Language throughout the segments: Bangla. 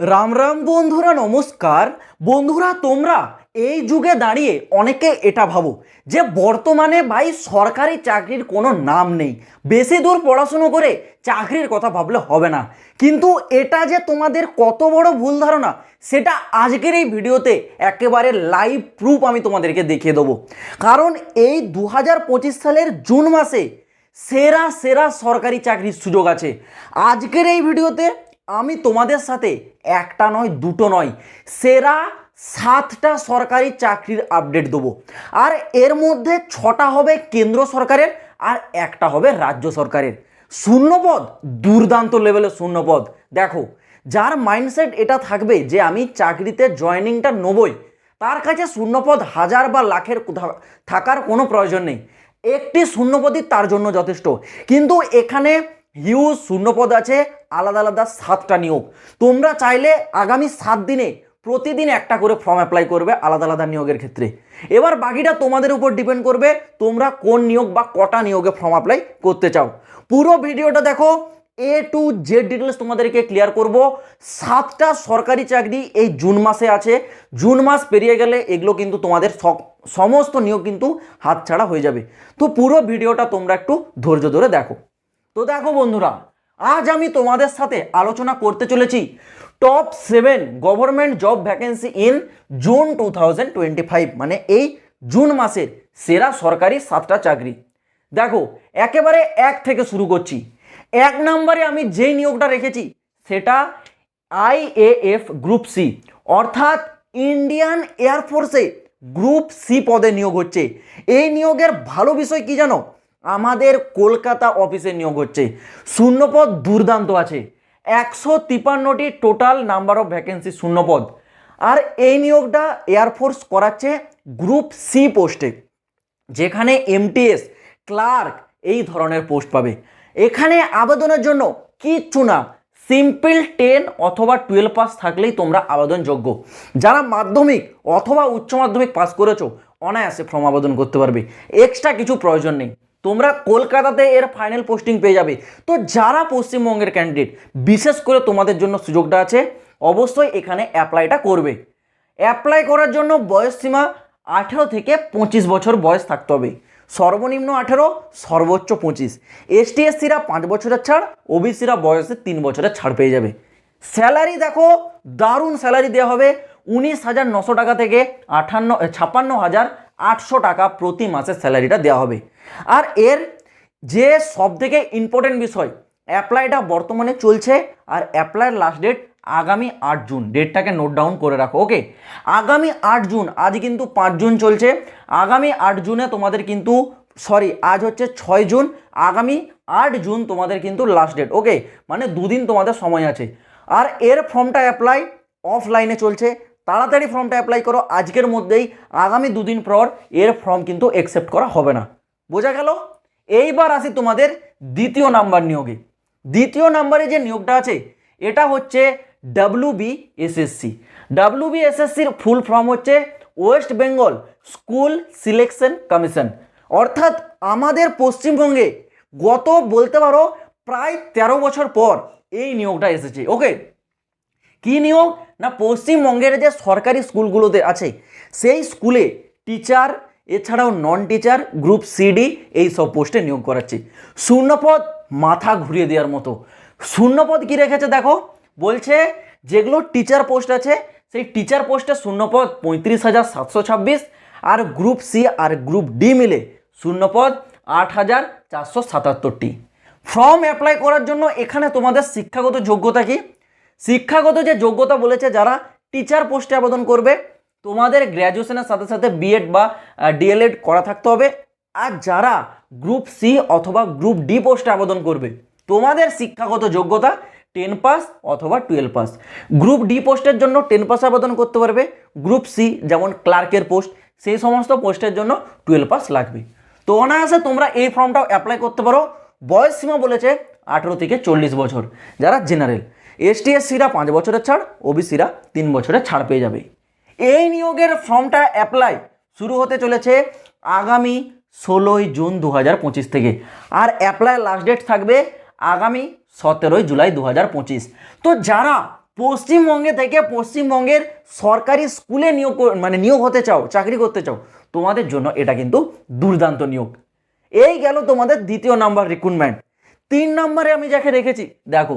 রাম রাম বন্ধুরা, নমস্কার। বন্ধুরা, তোমরা এই যুগে দাঁড়িয়ে অনেকে এটা ভাবো যে বর্তমানে ভাই সরকারি চাকরির কোনো নাম নেই। বেশি দূর পড়াশুনো করে চাকরির কথা ভাবলে হবে না। কিন্তু এটা যে তোমাদের কত বড় ভুল ধারণা, সেটা আজকের এই ভিডিওতে একেবারে লাইভ প্রুফ আমি তোমাদেরকে দেখিয়ে দেবো। কারণ এই দু হাজার পঁচিশ সালের জুন মাসে সেরা সেরা সরকারি চাকরির সুযোগ আছে। আজকের এই ভিডিওতে আমি তোমাদের সাথে একটা নয়, দুটো নয়, সেরা সাতটা সরকারি চাকরির আপডেট দেবো। আর এর মধ্যে ছটা হবে কেন্দ্র সরকারের আর একটা হবে রাজ্য সরকারের। শূন্যপদ, দুর্দান্ত লেভেলের শূন্যপদ। দেখো, যার মাইন্ডসেট এটা থাকবে যে আমি চাকরিতে জয়নিংটা নেবই, তার কাছে শূন্যপদ হাজার বা লাখের থাকার কোনো প্রয়োজন নেই। একটি শূন্যপদই তার জন্য যথেষ্ট। কিন্তু এখানে হিউজ শূন্যপদ আছে আলাদা আলাদা সাতটা নিয়োগ। তোমরা চাইলে আগামী সাত দিনে প্রতিদিন একটা করে ফর্ম অ্যাপ্লাই করবে আলাদা আলাদা নিয়োগের ক্ষেত্রে। এবার বাকিটা তোমাদের উপর ডিপেন্ড করবে তোমরা কোন নিয়োগ বা কটা নিয়োগে ফর্ম অ্যাপ্লাই করতে চাও। পুরো ভিডিওটা দেখো এ টু জেড ডিটেলস তোমাদেরকে ক্লিয়ার করব। সাতটা সরকারি চাকরি এই জুন মাসে আছে। জুন মাস পেরিয়ে গেলে এগুলো কিন্তু তোমাদের সমস্ত নিয়োগ কিন্তু হাতছাড়া হয়ে যাবে। তো পুরো ভিডিওটা তোমরা একটু ধৈর্য ধরে দেখো। তো দেখো বন্ধুরা আজ আমি তোমাদের সাথে আলোচনা করতে চলেছি top seven government job vacancy in June two thousand twenty five মানে এই জুন মাসের সেরা সরকারি সাতটা চাকরি। দেখো, একেবারে এক থেকে শুরু করছি। এক নম্বরে আমি যেই নিয়োগটা রেখেছি, সেটা আইএএফ গ্রুপ সি অর্থাৎ ইন্ডিয়ান এয়ারফোর্সে গ্রুপ সি পদে নিয়োগ হচ্ছে। এই নিয়োগের ভালো বিষয় কি জানো? আমাদের কলকাতা অফিসে নিয়োগ হচ্ছে। শূন্যপদ দুর্দান্ত আছে। একশো তিপান্নটি টোটাল নাম্বার অফ ভ্যাকেন্সি শূন্যপদ। আর এই নিয়োগটা এয়ারফোর্স করাচ্ছে গ্রুপ সি পোস্টে যেখানে এমটিএস ক্লার্ক এই ধরনের পোস্ট পাবে। এখানে আবেদনের জন্য কিচ্ছু না সিম্পল টেন অথবা টুয়েলভ পাস থাকলেই তোমরা আবেদনযোগ্য। যারা মাধ্যমিক অথবা উচ্চ মাধ্যমিক পাস করেছ, অনায়াসে ফর্ম আবেদন করতে পারবে। এক্সট্রা কিছু প্রয়োজন নেই। তোমরা কলকাতাতে এর ফাইনাল পোস্টিং পেয়ে যাবে। তো যারা পশ্চিমবঙ্গের ক্যান্ডিডেট বিশেষ করে তোমাদের জন্য সুযোগটা আছে, অবশ্যই এখানে অ্যাপ্লাইটা করবে। অ্যাপ্লাই করার জন্য বয়স সীমা আঠেরো থেকে পঁচিশ বছর বয়স থাকতে হবে। সর্বনিম্ন আঠেরো, সর্বোচ্চ পঁচিশ। এসটি এসসিরা পাঁচ বছরের ছাড় ওবিসিরা বয়সে তিন বছরের ছাড় পেয়ে যাবে। স্যালারি দেখো, দারুণ স্যালারি দেওয়া হবে। উনিশ হাজার নশো টাকা থেকে আটান্ন ছাপ্পান্ন হাজার আটশো টাকা প্রতি মাসের স্যালারিটা দেওয়া হবে। আর এর যে সব থেকে ইম্পর্টেন্ট বিষয় অ্যাপ্লাইটা বর্তমানে চলছে আর অ্যাপ্লাইয়ের লাস্ট ডেট আগামী আট জুন। ডেটটাকে নোট ডাউন করে রাখো ওকে আগামী আট জুন আজ কিন্তু পাঁচ জুন চলছে। আগামী আট জুনে তোমাদের কিন্তু সরি আজ হচ্ছে ছয় জুন, আগামী আট জুন তোমাদের কিন্তু লাস্ট ডেট ওকে মানে দুদিন তোমাদের সময় আছে। আর এর ফর্মটা অ্যাপ্লাই অফলাইনে চলছে। তাড়াতাড়ি ফর্মটা অ্যাপ্লাই করো। আজকের মধ্যেই, আগামী দুদিন পর এর ফর্ম কিন্তু অ্যাকসেপ্ট করা হবে না। বোঝা গেল? এইবার আসি তোমাদের দ্বিতীয় নাম্বার নিয়োগে। দ্বিতীয় নাম্বারে যে নিয়োগটা আছে, এটা হচ্ছে W B SSC W B এসএসসির ফুল ফর্ম হচ্ছে West Bengal school selection commission অর্থাৎ আমাদের পশ্চিমবঙ্গে গত, বলতে পারো, প্রায় তেরো বছর পর এই নিয়োগটা এসেছে। ওকে কি নিয়োগ না পশ্চিমবঙ্গের যে সরকারি স্কুলগুলোতে আছে, সেই স্কুলে টিচার এছাড়াও নন টিচার গ্রুপ সিডি এই সব পোস্টে নিয়োগ করাচ্ছে। শূন্যপদ মাথা ঘুরিয়ে দেওয়ার মতো। শূন্যপদ কি রেখেছে দেখো? বলছে যেগুলো টিচার পোস্ট আছে, সেই টিচার পোস্টে শূন্যপদ পঁয়ত্রিশ হাজার সাতশো ছাব্বিশ আর গ্রুপ সি আর গ্রুপ ডি মিলে শূন্যপদ আট হাজার চারশো সাতাত্তরটি। ফর্ম অ্যাপ্লাই করার জন্য এখানে তোমাদের শিক্ষাগত যোগ্যতা কি? শিক্ষাগত যে যোগ্যতা বলেছে যারা টিচার পোস্টে আবেদন করবে, তোমাদের গ্র্যাজুয়েশনের সাথে সাথে বিএড বা ডিএলএড করা থাকতে হবে। আর যারা গ্রুপ সি অথবা গ্রুপ ডি পোস্টে আবেদন করবে, তোমাদের শিক্ষাগত যোগ্যতা টেন পাস অথবা টুয়েলভ পাস গ্রুপ ডি পোস্টের জন্য টেন পাস আবেদন করতে পারবে গ্রুপ সি যেমন ক্লার্কের পোস্ট সেই সমস্ত পোস্টের জন্য টুয়েলভ পাস লাগবে। তো অনায়াসে তোমরা এই ফর্মটাও অ্যাপ্লাই করতে পারো। বয়স সীমা বলেছে আঠেরো থেকে চল্লিশ বছর, যারা জেনারেল এসটি এসসিরা পাঁচ বছরের ছাড় ওবিসিরা তিন বছরের ছাড় পেয়ে যাবে। এই নিয়োগের ফর্মটা অ্যাপ্লাই শুরু হতে চলেছে আগামী ষোলোই জুন দু হাজার পঁচিশ থেকে। আর অ্যাপ্লাই লাস্ট ডেট থাকবে আগামী সতেরোই জুলাই দু হাজার পঁচিশ। তো যারা পশ্চিমবঙ্গে থেকে পশ্চিমবঙ্গের সরকারি স্কুলে নিয়োগ মানে নিয়োগ হতে চাও, চাকরি করতে চাও, তোমাদের জন্য এটা কিন্তু দুর্দান্ত নিয়োগ। এই গেল তোমাদের দ্বিতীয় নাম্বার রিক্রুটমেন্ট তিন নম্বরে আমি যাকে রেখেছি, দেখো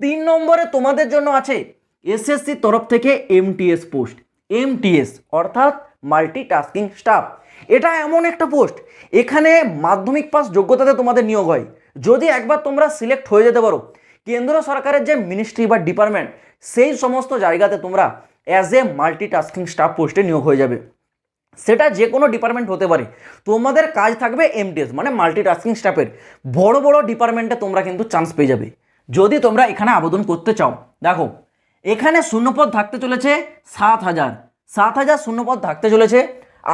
তিন নম্বরে তোমাদের জন্য আছে এসএসসির তরফ থেকে এমটিএস পোস্ট। এমটিএস অর্থাৎ মাল্টিটাস্কিং স্টাফ এটা এমন একটা পোস্ট, এখানে মাধ্যমিক পাস যোগ্যতাতে তোমাদের নিয়োগ হয়। যদি একবার তোমরা সিলেক্ট হয়ে যেতে পারো, কেন্দ্র সরকারের যে মিনিস্ট্রি বা ডিপার্টমেন্ট সেই সমস্ত জায়গাতে তোমরা অ্যাজ এ মাল্টিটাস্কিং স্টাফ পোস্টে নিয়োগ হয়ে যাবে। সেটা যে কোনো ডিপার্টমেন্ট হতে পারে। তোমাদের কাজ থাকবে এমটিএস মানে মাল্টিটাস্কিং স্টাফের বড় বড় ডিপার্টমেন্টে তোমরা কিন্তু চান্স পেয়ে যাবে। যদি তোমরা এখানে আবেদন করতে চাও, দেখো, এখানে শূন্যপদ থাকতে চলেছে সাত হাজার। সাত হাজার শূন্যপদ থাকতে চলেছে।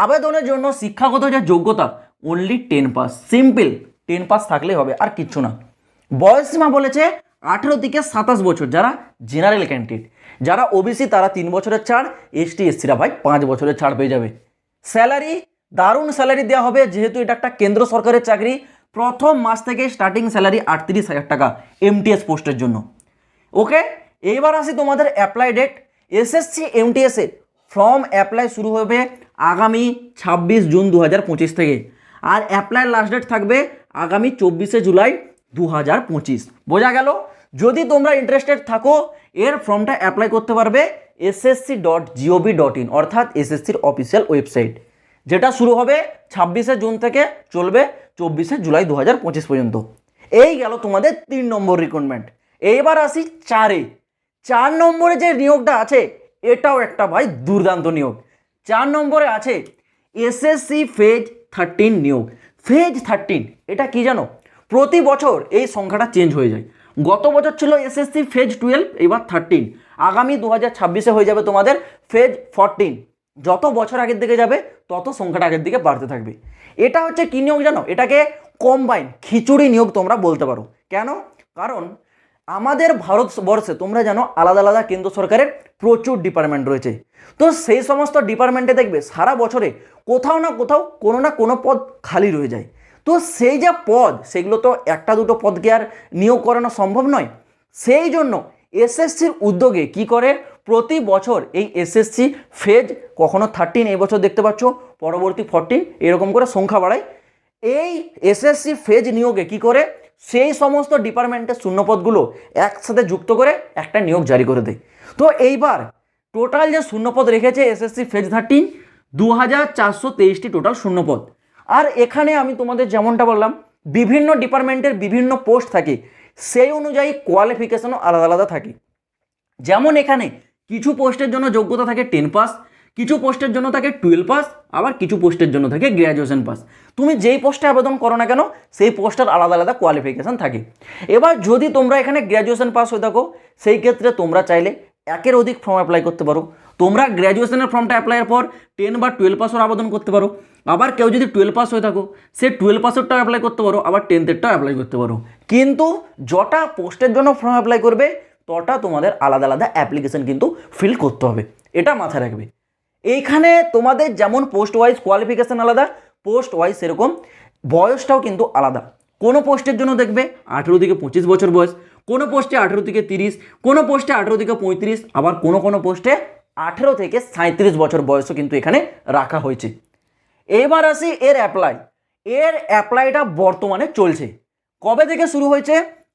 আবেদনের জন্য শিক্ষাগত যে যোগ্যতা only ten pass simple ten pass থাকলেই হবে, আর কিচ্ছু না। বয়সসীমা বলেছে আঠেরো থেকে সাতাশ বছর, যারা জেনারেল ক্যান্ডিডেট যারা ওবিসি তারা তিন বছরের ছাড় এসটি এসসিরা ভাই পাঁচ বছরের ছাড় পেয়ে যাবে। স্যালারি দারুণ স্যালারি দেওয়া হবে, যেহেতু এটা একটা কেন্দ্র সরকারের চাকরি প্রথম মাস থেকে স্টার্টিং স্যালারি আটত্রিশ হাজার টাকা এমটিএস পোস্টের জন্য। ওকে এইবার আসি তোমাদের অ্যাপ্লাই ডেট এসএসসি এমটিএসে ফর্ম অ্যাপ্লাই শুরু হবে আগামী ছাব্বিশ জুন দু হাজার পঁচিশ থেকে। আর অ্যাপ্লাই লাস্ট ডেট থাকবে আগামী চব্বিশে জুলাই দু হাজার পঁচিশ। বোঝা গেল? যদি তোমরা ইন্টারেস্টেড থাকো, এর ফর্মটা অ্যাপ্লাই করতে পারবে SSC dot G O V dot in অর্থাৎ এসএসসির অফিসিয়াল ওয়েবসাইট যেটা শুরু হবে ছাব্বিশে জুন থেকে চলবে চব্বিশে জুলাই দু হাজার পঁচিশ পর্যন্ত। এই গেল তোমাদের তিন নম্বর রিক্রুটমেন্ট এইবার আসি চারে। চার নম্বরে যে নিয়োগটা আছে, এটাও একটা ভাই দুর্দান্ত নিয়োগ। চার নম্বরে আছে এসএসসি ফেজ থার্টিন নিয়োগ। ফেজ থার্টিন এটা কি জানো? প্রতি বছর এই সংখ্যাটা চেঞ্জ হয়ে যায়। গত বছর ছিল এসএসসি ফেজ টুয়েলভ এবার থার্টিন আগামী দু হাজার ছাব্বিশে হয়ে যাবে তোমাদের ফেজ ফোরটিন যত বছর আগের দিকে যাবে, তত সংখ্যাটা আগের দিকে বাড়তে থাকবে। এটা হচ্ছে কী নিয়োগ জানো? এটাকে কম্বাইন খিচুড়ি নিয়োগ তোমরা বলতে পারো। কেন? কারণ আমাদের ভারতবর্ষে তোমরা জানো, আলাদা আলাদা কেন্দ্র সরকারের প্রচুর ডিপার্টমেন্ট রয়েছে। তো সেই সমস্ত ডিপার্টমেন্টে দেখবে, সারা বছরে কোথাও না কোথাও কোনো না কোনো পদ খালি রয়ে যায়। তো সেই যে পদ, সেগুলো তো একটা দুটো পদকে আর নিয়োগ করানো সম্ভব নয়। সেই জন্য এসএসসির উদ্যোগে কি করে? প্রতি বছর এই এসএসসি ফেজ কখনো থার্টিন এই বছর দেখতে পাচ্ছ? পরবর্তী ফোরটিন এরকম করে সংখ্যা বাড়ায়। এই এসএসসি ফেজ নিয়োগে কি করে? সেই সমস্ত ডিপার্টমেন্টের শূন্যপদগুলো একসাথে যুক্ত করে একটা নিয়োগ জারি করে দেয়। তো এইবার টোটাল যে শূন্যপদ রেখেছে এসএসসি ফেজ থার্টিন দু হাজার চারশো তেইশটি টোটাল শূন্যপদ। আর এখানে আমি তোমাদের যেমনটা বললাম, বিভিন্ন ডিপার্টমেন্টের বিভিন্ন পোস্ট থাকে, সেই অনুযায়ী কোয়ালিফিকেশনও আলাদা আলাদা থাকে। যেমন এখানে কিছু পোস্টের জন্য যোগ্যতা থাকে টেন পাস কিছু পোস্টের জন্য থাকে টুয়েলভ পাস আবার কিছু পোস্টের জন্য থাকে গ্র্যাজুয়েশন পাস তুমি যেই পোস্টে আবেদন করো না কেন, সেই পোস্টের আলাদা আলাদা কোয়ালিফিকেশান থাকে। এবার যদি তোমরা এখানে গ্র্যাজুয়েশন পাস হয়ে থাকো, সেই ক্ষেত্রে তোমরা চাইলে একের অধিক ফর্ম অ্যাপ্লাই করতে পারো। তোমরা গ্র্যাজুয়েশনের ফর্মটা অ্যাপ্লাইয়ের পর টেন বা টুয়েলভ পাসের আবেদন করতে পারো। আবার কেউ যদি টুয়েলভ পাস হয়ে থাকো, সে টুয়েলভ পাসেরটাও অ্যাপ্লাই করতে পারো, আবার টেন্থেরটাও অ্যাপ্লাই করতে পারো। কিন্তু যটা পোস্টের জন্য ফর্ম অ্যাপ্লাই করবে তটা তোমাদের আলাদা আলাদা অ্যাপ্লিকেশন কিন্তু ফিল করতে হবে। এটা মাথায় রাখবে। এইখানে তোমাদের যেমন পোস্ট ওয়াইজ কোয়ালিফিকেশান আলাদা পোস্ট ওয়াইজ সেরকম বয়সটাও কিন্তু আলাদা। কোনো পোস্টের জন্য দেখবে আঠেরো থেকে পঁচিশ বছর বয়স, কোনো পোস্টে আঠেরো থেকে তিরিশ, কোনো পোস্টে আঠেরো থেকে পঁয়ত্রিশ, আবার কোনো কোনো পোস্টে আঠেরো থেকে সাঁত্রিশ বছর বয়সও কিন্তু এখানে রাখা হয়েছে। এবার আসি এর অ্যাপ্লাই এর অ্যাপ্লাইটা বর্তমানে চলছে। কবে থেকে শুরু হয়েছে?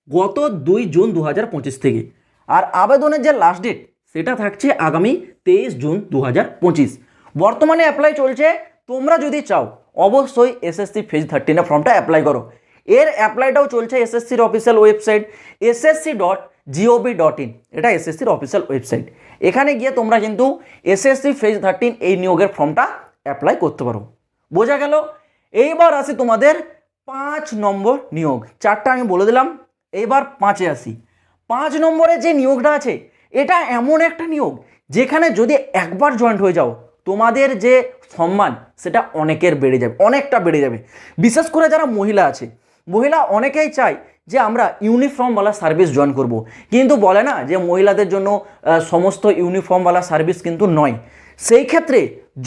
গত দুই জুন দু হাজার পঁচিশ থেকে। আর আবেদনের যে লাস্ট ডেট সেটা থাকছে আগামী তেইশ জুন দু হাজার পঁচিশ। বর্তমানে অ্যাপ্লাই চলছে, তোমরা যদি চাও, অবশ্যই এসএসসি ফেজ থার্টিনে ফর্মটা অ্যাপ্লাই করো। এর অ্যাপ্লাইটাও চলছে এসএসসির official website SSC dot G O V dot in এটা এসএসসির অফিসিয়াল ওয়েবসাইট এখানে গিয়ে তোমরা কিন্তু এসএসসি ফেজ থার্টিন এই নিয়োগের ফর্মটা অ্যাপ্লাই করতে পারো। বোঝা গেল? এইবার আসি তোমাদের পাঁচ নম্বর নিয়োগ। চারটা আমি বলে দিলাম, এইবার পাঁচে আসি। পাঁচ নম্বরে যে নিয়োগটা আছে, এটা এমন একটা নিয়োগ যেখানে যদি একবার জয়েন্ট হয়ে যাও, তোমাদের যে সম্মান, সেটা অনেকের বেড়ে যাবে, অনেকটা বেড়ে যাবে। বিশেষ করে যারা মহিলা আছে, মহিলা অনেকেই চায় যে আমরা ইউনিফর্মওয়ালা সার্ভিস জয়েন করব। কিন্তু বলে না যে মহিলাদের জন্য সমস্ত ইউনিফর্মওয়ালা সার্ভিস কিন্তু নয়। সেই ক্ষেত্রে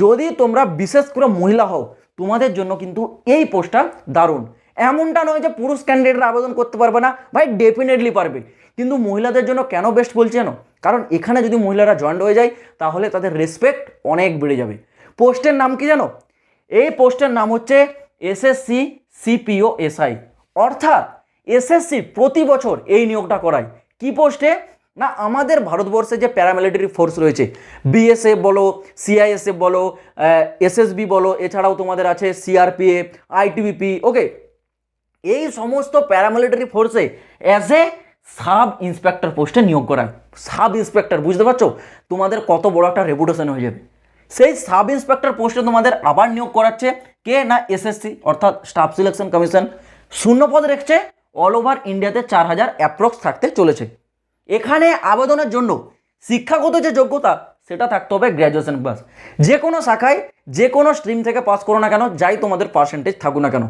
যদি তোমরা বিশেষ করে মহিলা হও, তোমাদের জন্য কিন্তু এই পোস্টটা দারুণ। এমনটা নয় যে পুরুষ ক্যান্ডিডেটরা আবেদন করতে পারবে না। ভাই ডেফিনেটলি পারবে। কিন্তু মহিলাদের জন্য কেন বেস্ট বলছি জানো? কারণ এখানে যদি মহিলারা জয়েন্ট হয়ে যায়, তাহলে তাদের রেসপেক্ট অনেক বেড়ে যাবে। পোস্টের নাম কি জানো? এই পোস্টের নাম হচ্ছে এসএসসি সিপিও এসআই অর্থাৎ এসএসসি প্রতি বছর এই নিয়োগটা করায়। কি পোস্টে? না, আমাদের ভারতবর্ষে যে প্যারামিলিটারি ফোর্স রয়েছে বিএসএফ বলো সিআইএসএফ বলো এসএসবি বলো, এছাড়াও তোমাদের আছে সিআরপিএফ আইটিবিপি ওকে এই সমস্ত প্যারামিলিটারি ফোর্সে অ্যাজ এ সাব ইন্সপেক্টর পোস্টে নিয়োগ করায় সাব ইন্সপেক্টর বুঝতে পারছ? তোমাদের কত বড় একটা রেপুটেশন হয়ে যাবে। সেই সাব ইন্সপেক্টর পোস্টে তোমাদের আবার নিয়োগ করাচ্ছে কে না এসএসসি অর্থাৎ স্টাফ সিলেকশন কমিশন শূন্য শূন্যপদ রেখেছে অল ওভার ইন্ডিয়াতে চার হাজার অ্যাপ্রক্স থাকতে চলেছে। এখানে আবেদনের জন্য শিক্ষাগত যে যোগ্যতা, সেটা থাকতে হবে গ্র্যাজুয়েশন পাস যে কোনো শাখায় যে কোনো স্ট্রিম থেকে পাস করো না কেন, যাই তোমাদের পার্সেন্টেজ থাকুক না কেন।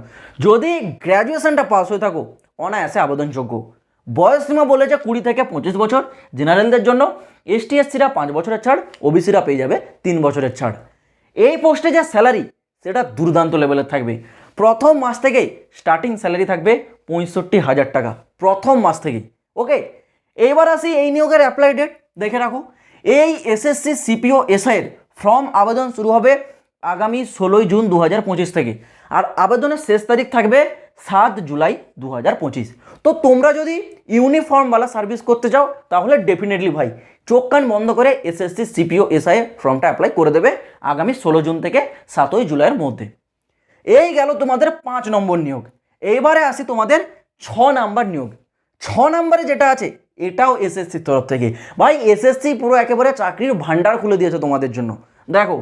যদি গ্র্যাজুয়েশনটা পাস হয়ে থাকো, অনায়াসে আবেদনযোগ্য। বয়স সীমা বলেছে কুড়ি থেকে পঁচিশ বছর জেনারেলদের জন্য এসটি এসসিরা পাঁচ বছরের ছাড় ওবিসিরা পেয়ে যাবে তিন বছরের ছাড়। এই পোস্টে যে স্যালারি সেটা দুর্দান্ত লেভেলের থাকবে। প্রথম মাস থেকেই স্টার্টিং স্যালারি থাকবে পঁয়ষট্টি হাজার টাকা, প্রথম মাস থেকেই। ওকে এইবার আসি এই নিয়োগের অ্যাপ্লাই ডেট দেখে রাখো। এই এসএসসি সিপিও এসআইয়ের ফর্ম আবেদন শুরু হবে আগামী ষোলোই জুন দু পঁচিশ থেকে। আর আবেদনের শেষ তারিখ থাকবে সাত জুলাই দু হাজার পঁচিশ। তো তোমরা যদি ইউনিফর্মওয়ালা সার্ভিস করতে চাও, তাহলে ডেফিনেটলি ভাই, চোখ কান বন্ধ করে এসএসসি, সিপিও, এসআই ফর্মটা অ্যাপ্লাই করে দেবে আগামী ষোলো জুন থেকে সাতই জুলাইয়ের মধ্যে। এই গেল তোমাদের পাঁচ নম্বর নিয়োগ। এইবারে আসি তোমাদের ছ নাম্বার নিয়োগ। ছ নম্বরে যেটা আছে, এটাও এসএসসির তরফ থেকে। ভাই, এসএসসি পুরো একেবারে চাকরির ভান্ডার খুলে দিয়েছে তোমাদের জন্য। দেখো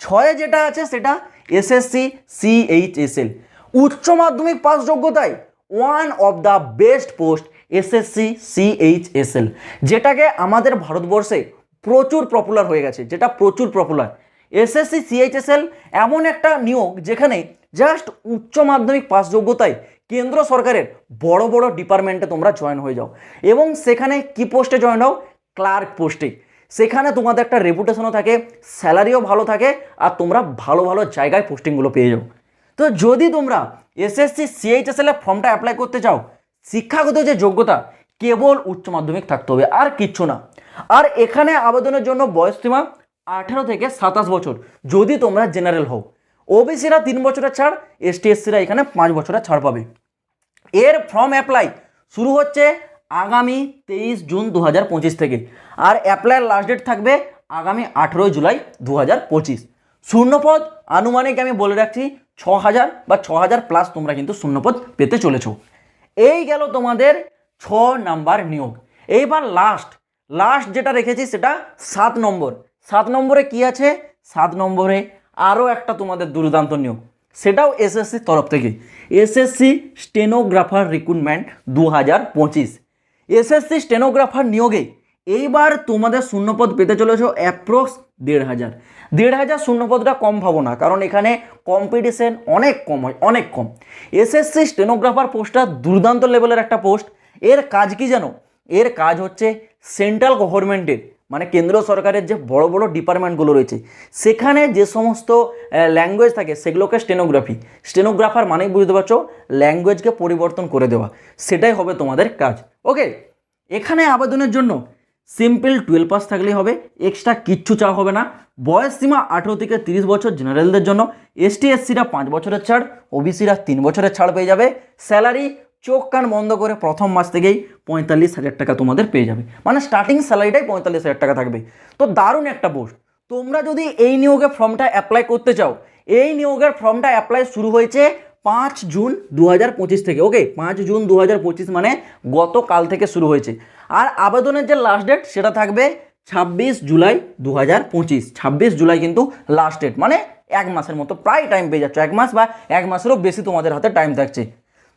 ছয়ে যেটা আছে সেটা এসএসসি সিএইচএসএল উচ্চ মাধ্যমিক পাস যোগ্যতায় one of the best post SSC CHSL যেটাকে আমাদের ভারতবর্ষে প্রচুর পপুলার হয়ে গেছে, যেটা প্রচুর পপুলার এসএসসি সিএইচএসএল এমন একটা নিয়োগ যেখানে জাস্ট উচ্চ মাধ্যমিক পাস যোগ্যতায় কেন্দ্র সরকারের বড় বড় ডিপার্টমেন্টে তোমরা জয়েন হয়ে যাও। এবং সেখানে কি পোস্টে জয়েন হও? ক্লার্ক পোস্টে সেখানে তোমাদের একটা রেপুটেশনও থাকে স্যালারিও ভালো থাকে, আর তোমরা ভালো ভালো জায়গায় পোস্টিংগুলো পেয়ে যাও। তো যদি তোমরা এসএসসি সিএইচএসএল এর ফর্মটা অ্যাপ্লাই করতে চাও, শিক্ষাগত যে যোগ্যতা, কেবল উচ্চ মাধ্যমিক থাকতে হবে, আর কিচ্ছু না। আর এখানে আবেদনের জন্য বয়স সীমা আঠেরো থেকে সাতাশ বছর, যদি তোমরা জেনারেল হও। ওবিসিরা তিন বছরের ছাড় এসটি এসসিরা এখানে পাঁচ বছরের ছাড় পাবে। এর ফর্ম অ্যাপ্লাই শুরু হচ্ছে আগামী তেইশ জুন দু হাজার পঁচিশ থেকে। আর অ্যাপ্লাইয়ের লাস্ট ডেট থাকবে আগামী আঠেরোই জুলাই দু হাজার পঁচিশ। শূন্যপদ আনুমানিক আমি বলে রাখছি ছ হাজার বা ছ হাজার প্লাস তোমরা কিন্তু শূন্যপদ পেতে চলেছ। এই গেল তোমাদের ছ নাম্বার নিয়োগ। এইবার লাস্ট লাস্ট যেটা রেখেছি সেটা সাত নম্বর। সাত নম্বরে কি আছে? সাত নম্বরে আরও একটা তোমাদের দুর্দান্ত নিয়োগ। সেটাও এসএসসির তরফ থেকে। এসএসসি স্টেনোগ্রাফার রিক্রুটমেন্ট দু হাজার পঁচিশ। এসএসসি স্টেনোগ্রাফার নিয়োগে। এইবার তোমাদের শূন্যপদ পেতে চলেছ অ্যাপ্রক্স দেড় হাজার। দেড় হাজার শূন্যপদটা কম ভাবো না, কারণ এখানে কম্পিটিশন অনেক কম হয়, অনেক কম। এসএসসি স্টেনোগ্রাফার পোস্টটা দুর্দান্ত লেভেলের একটা পোস্ট। এর কাজ কি জানো? এর কাজ হচ্ছে সেন্ট্রাল গভর্নমেন্টের মানে কেন্দ্র সরকারের যে বড় বড় ডিপার্টমেন্টগুলো রয়েছে, সেখানে যে সমস্ত ল্যাঙ্গুয়েজ থাকে, সেগুলোকে স্টেনোগ্রাফি স্টেনোগ্রাফার মানেই বুঝতে পারছ ল্যাঙ্গুয়েজকে পরিবর্তন করে দেওয়া। সেটাই হবে তোমাদের কাজ। ওকে এখানে আবেদনের জন্য সিম্পল টুয়েলভ পাস থাকলেই হবে এক্সট্রা কিচ্ছু চাওয়া হবে না। বয়স সীমা আঠেরো থেকে তিরিশ বছর জেনারেলদের জন্য। এসটি এসসিরা পাঁচ বছরের ছাড় ওবিসিরা তিন বছরের ছাড় পেয়ে যাবে। স্যালারি চোখ কান বন্ধ করে প্রথম মাস থেকেই পঁয়তাল্লিশ হাজার টাকা তোমাদের পেয়ে যাবে। মানে স্টার্টিং স্যালারিটাই পঁয়তাল্লিশ হাজার টাকা থাকবে। তো দারুণ একটা পোস্ট তোমরা যদি এই নিয়োগের ফর্মটা অ্যাপ্লাই করতে চাও, এই নিয়োগের ফর্মটা অ্যাপ্লাই শুরু হয়েছে পাঁচ জুন দু হাজার পঁচিশ থেকে। ওকে পাঁচ জুন দু হাজার পঁচিশ মানে গতকাল থেকে শুরু হয়েছে। আর আবেদনের যে লাস্ট ডেট সেটা থাকবে ছাব্বিশ জুলাই দু হাজার পঁচিশ। ছাব্বিশ জুলাই কিন্তু লাস্ট ডেট মানে এক মাসের মতো, প্রায় টাইম পেয়ে যাচ্ছ। এক মাস বা এক মাসেরও বেশি তোমাদের হাতে টাইম থাকছে।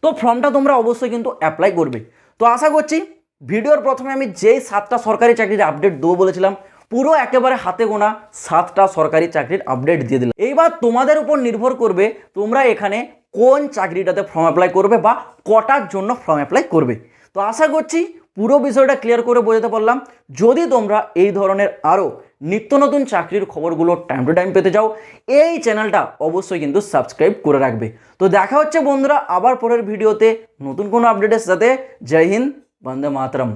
তো ফর্মটা তোমরা অবশ্যই কিন্তু অ্যাপ্লাই করবে। তো আশা করছি ভিডিওর প্রথমে আমি যেই সাতটা সরকারি চাকরির আপডেট দেবো বলেছিলাম, পুরো একেবারে হাতে গোনা সাতটা সরকারি চাকরির আপডেট দিয়ে দিলাম। এইবার তোমাদের উপর নির্ভর করবে তোমরা এখানে কোন চাকরিটাতে ফর্ম অ্যাপ্লাই করবে বা কটার জন্য ফর্ম অ্যাপ্লাই করবে। তো আশা করছি পুরো বিষয়টা ক্লিয়ার করে বোঝাতে পারলাম। যদি তোমরা এই ধরনের আরও নিত্য নতুন চাকরির খবরগুলো টাইম টু টাইম পেতে যাও। এই চ্যানেলটা অবশ্যই কিন্তু সাবস্ক্রাইব করে রাখবে। তো দেখা হচ্ছে বন্ধুরা আবার পরের ভিডিওতে নতুন কোনো আপডেটের সাথে। জয় হিন্দ, বন্দে মাতরম।